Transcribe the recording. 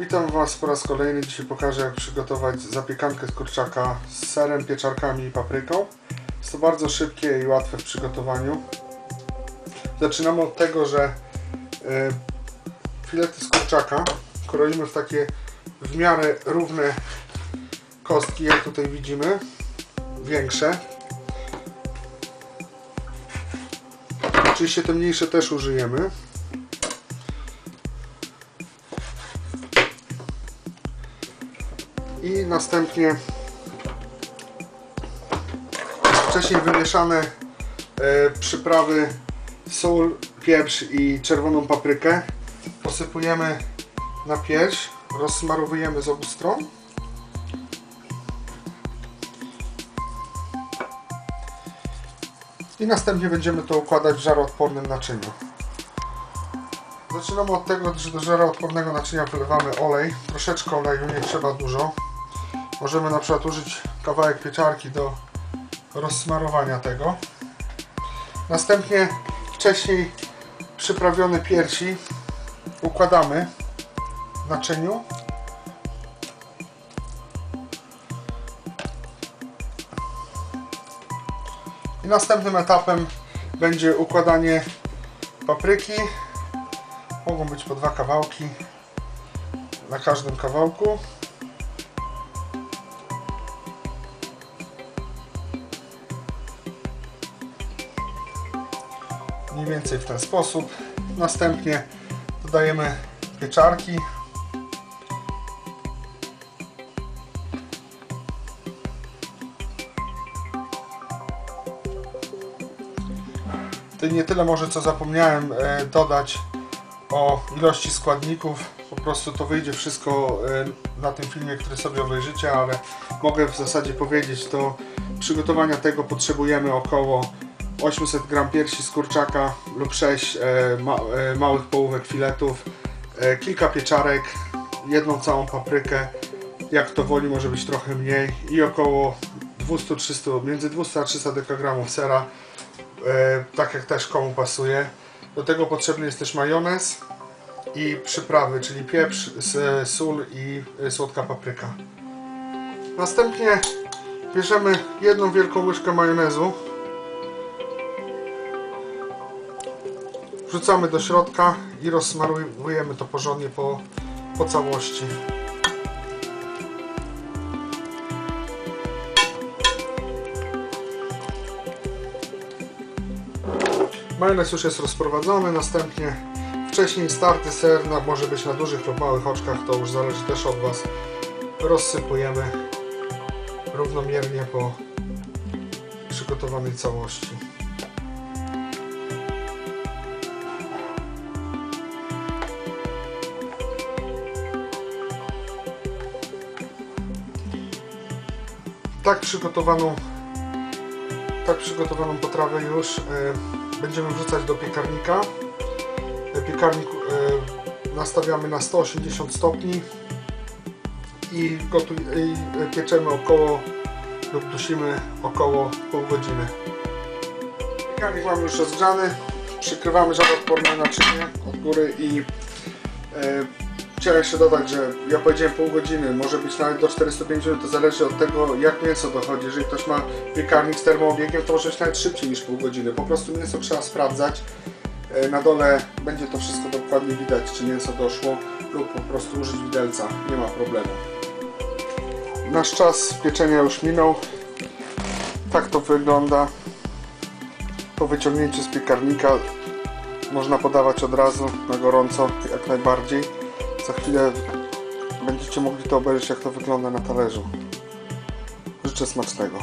Witam Was po raz kolejny. Dzisiaj pokażę jak przygotować zapiekankę z kurczaka z serem, pieczarkami i papryką. Jest to bardzo szybkie i łatwe w przygotowaniu. Zaczynamy od tego, że e, filety z kurczaka kroimy w takie w miarę równe kostki, jak tutaj widzimy, większe. Oczywiście te mniejsze też użyjemy. I następnie wcześniej wymieszane e, przyprawy sól, pieprz i czerwoną paprykę posypujemy na pierś, rozsmarowujemy z obu stron i następnie będziemy to układać w żaroodpornym naczyniu. Zaczynamy od tego, że do żaroodpornego naczynia wylewamy olej, troszeczkę oleju, nie trzeba dużo. Możemy na przykład użyć kawałek pieczarki do rozsmarowania tego. Następnie wcześniej przyprawione piersi układamy w naczyniu. I następnym etapem będzie układanie papryki. Mogą być po dwa kawałki na każdym kawałku. Mniej więcej w ten sposób. Następnie dodajemy pieczarki. Tutaj nie tyle może co zapomniałem e, dodać o ilości składników. Po prostu to wyjdzie wszystko e, na tym filmie, który sobie obejrzycie, ale mogę w zasadzie powiedzieć, do przygotowania tego potrzebujemy około 800 g piersi z kurczaka lub 6 e, ma, e, małych połówek filetów, e, kilka pieczarek, jedną całą paprykę, jak to woli może być trochę mniej i około 200-300, między 200 a 300 dekagramów sera, tak jak też komu pasuje. Do tego potrzebny jest też majonez i przyprawy, czyli pieprz, sól i słodka papryka. Następnie bierzemy jedną wielką łyżkę majonezu Wrzucamy do środka i rozsmarujemy to porządnie po, po całości. Majonez już jest rozprowadzony, następnie wcześniej starty ser na, może być na dużych lub małych oczkach, to już zależy też od Was. Rozsypujemy równomiernie po przygotowanej całości. Tak przygotowaną tak przygotowaną potrawę już e, będziemy wrzucać do piekarnika. E, piekarnik e, nastawiamy na 180 stopni i, gotuj, i pieczemy około lub dusimy około pół godziny. Piekarnik mamy już rozgrzany. Przykrywamy żaroodporne naczynie od góry i Chciałem jeszcze dodać, że ja powiedziałem pół godziny, może być nawet do 45 minut, to zależy od tego jak mięso dochodzi. Jeżeli ktoś ma piekarnik z termoobiegiem, to może być nawet szybciej niż pół godziny. Po prostu mięso trzeba sprawdzać. E, Na dole będzie to wszystko dokładnie widać, czy mięso doszło lub po prostu użyć widelca, nie ma problemu. Nasz czas pieczenia już minął. Tak to wygląda. Po wyciągnięciu z piekarnika można podawać od razu na gorąco, jak najbardziej. Za chwilę będziecie mogli to obejrzeć, jak to wygląda na talerzu. Życzę smacznego.